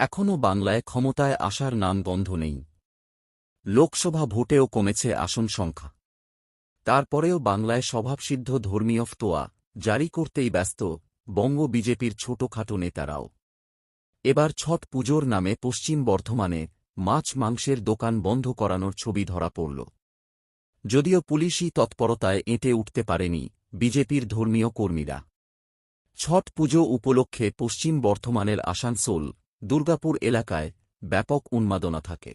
এখনও বাংলায় ক্ষমতায় আসার নাম গন্ধ নেই। লোকসভা ভোটেও কমেছে আসন সংখ্যা। তারপরেও বাংলায় স্বভাবসিদ্ধ ধর্মীয় ফতোয়া জারি করতেই ব্যস্ত বঙ্গ বিজেপির ছোটখাটো নেতারাও। এবার ছট পুজোর নামে পশ্চিম বর্ধমানে মাছ মাংসের দোকান বন্ধ করানোর ছবি ধরা পড়ল। যদিও পুলিশই তৎপরতায় এঁটে উঠতে পারেনি বিজেপির ধর্মীয় কর্মীরা। ছট পুজো উপলক্ষে পশ্চিম বর্ধমানের আসানসোল দুর্গাপুর এলাকায় ব্যাপক উন্মাদনা থাকে।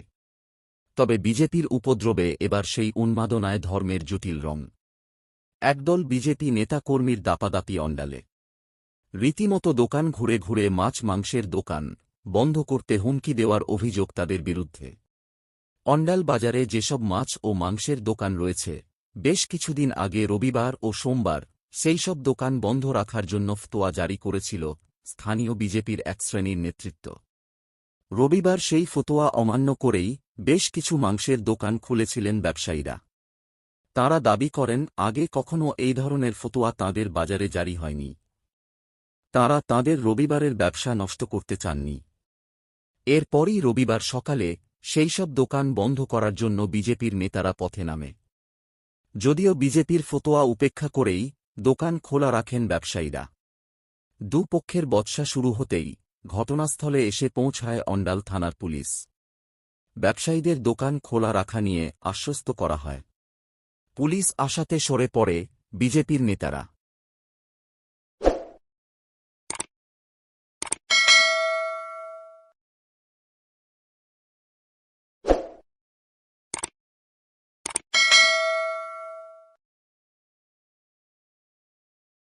তবে বিজেপির উপদ্রবে এবার সেই উন্মাদনায় ধর্মের জটিল রং। একদল বিজেপি নেতাকর্মীর দাপাদাপি অন্ডালে রীতিমতো দোকান ঘুরে ঘুরে মাছ মাংসের দোকান বন্ধ করতে হুমকি দেওয়ার অভিযোগ তাদের বিরুদ্ধে। অন্ডাল বাজারে যেসব মাছ ও মাংসের দোকান রয়েছে, বেশ কিছুদিন আগে রবিবার ও সোমবার সেই সব দোকান বন্ধ রাখার জন্য ফতোয়া জারি করেছিল স্থানীয় বিজেপির এক শ্রেণির নেতৃত্ব। রবিবার সেই ফতোয়া অমান্য করেই বেশ কিছু মাংসের দোকান খুলেছিলেন ব্যবসায়ীরা। তাঁরা দাবি করেন, আগে কখনও এই ধরনের ফতোয়া তাঁদের বাজারে জারি হয়নি। তাঁরা তাঁদের রবিবারের ব্যবসা নষ্ট করতে চাননি। এরপরই রবিবার সকালে সেই সব দোকান বন্ধ করার জন্য বিজেপির নেতারা পথে নামে। যদিও বিজেপির ফতোয়া উপেক্ষা করেই দোকান খোলা রাখেন ব্যবসায়ীরা। দুপক্ষের বৎসা শুরু হতেই ঘটনাস্থলে এসে পৌঁছায় অন্ডাল থানার পুলিশ। ব্যবসায়ীদের দোকান খোলা রাখা নিয়ে আশ্বস্ত করা হয়। পুলিশ আশাতে সরে পড়ে বিজেপির নেতারা।